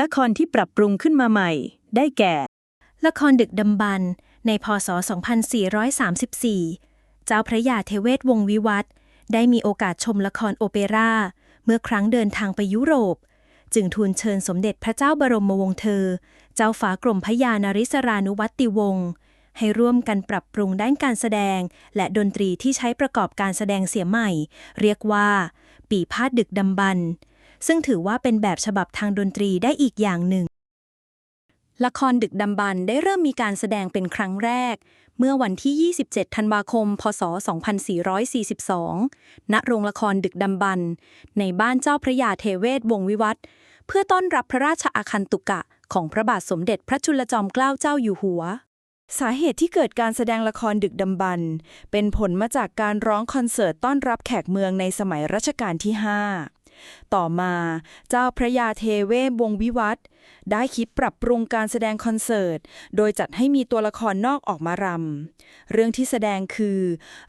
ละครที่ปรับปรุงขึ้นมาใหม่ ได้แก่ ละครดึกดำบรรพ์ในพศ 2434 เจ้าพระยาเทเวศวงศ์วิวัฒน์ได้มีโอกาสชมละครโอเปร่า เมื่อครั้งเดินทางไปยุโรป จึงทูลเชิญสมเด็จพระเจ้าบรมวงศ์เธอ เจ้าฟ้ากรมพระยานาริศรานุวัติวงศ์ให้ร่วมกันปรับปรุงด้านการแสดง และดนตรีที่ใช้ประกอบการแสดงเสียใหม่ เรียกว่า ปีพาดดึกดำบรรพ์ ซึ่งถือว่าเป็นแบบฉบับทางดนตรีได้อีกอย่างหนึ่ง ละครดึกดำบรรได้เริ่มมีการแสดงเป็นครั้งแรก เมื่อวันที่ 27 ธันวาคม พศ 2442 ณ โรงละครดึกดำบรรในบ้านเจ้าพระยาเทเวศวงวิวัฒเพื่อต้อนรับพระราชอาคันตุกะของพระบาทสมเด็จพระจุลจอมเกล้าเจ้าอยู่หัว สาเหตุที่เกิดการแสดงละครดึกดำบรรเป็นผลมาจากการร้องคอนเสิร์ตต้อนรับแขกเมืองในสมัยรัชกาลที่ 5 ต่อมาเจ้าพระยาเทเวศวงวิวัฒได้คิดปรับปรุงการแสดงคอนเสิร์ต โดยจัดให้มีตัวละครนอกออกมารำ เรื่องที่แสดงคือ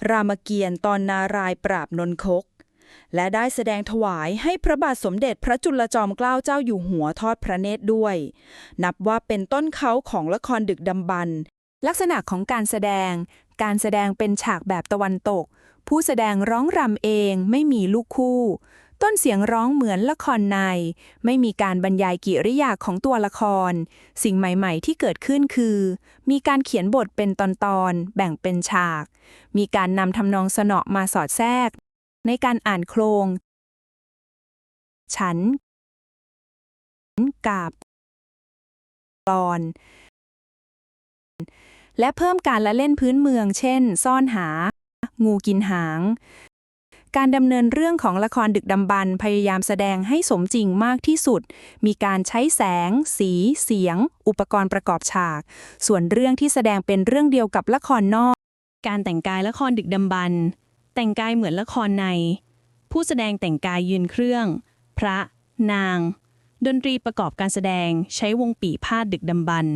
รามเกียรติ์ตอนนารายปราบนนคก และได้แสดงถวายให้พระบาทสมเด็จพระจุลจอมเกล้าเจ้าอยู่หัวทอดพระเนตรด้วย นับว่าเป็นต้นเขาของละครดึกดำบรรลักษณะของการแสดง การแสดงเป็นฉากแบบตะวันตก ผู้แสดงร้องรำเองไม่มีลูกคู่ ต้นเสียงร้องเหมือนละครใน ไม่มีการบรรยายกิริยาของตัวละคร สิ่งใหม่ๆ ที่เกิดขึ้นคือ มีการเขียนบทเป็นตอนๆ แบ่งเป็นฉาก มีการนำทำนองสนอมาสอดแทรก ในการอ่านโครง ฉัน กับกลอนและเพิ่มการละเล่นพื้นเมือง เช่น ซ่อนหา งูกินหาง การดำเนินเรื่องของละครดึกดำบรรพยายามแสดงให้สมจริงมากที่สุด มีการใช้แสง สี เสียง อุปกรณ์ประกอบฉาก ส่วนเรื่องที่แสดงเป็นเรื่องเดียวกับละครนอก การแต่งกายละครดึกดำบรรแต่งกายเหมือนละครใน ผู้แสดงแต่งกายยืนเครื่อง พระ นาง ดนตรีประกอบการแสดงใช้วงปีพาดดึกดำบรร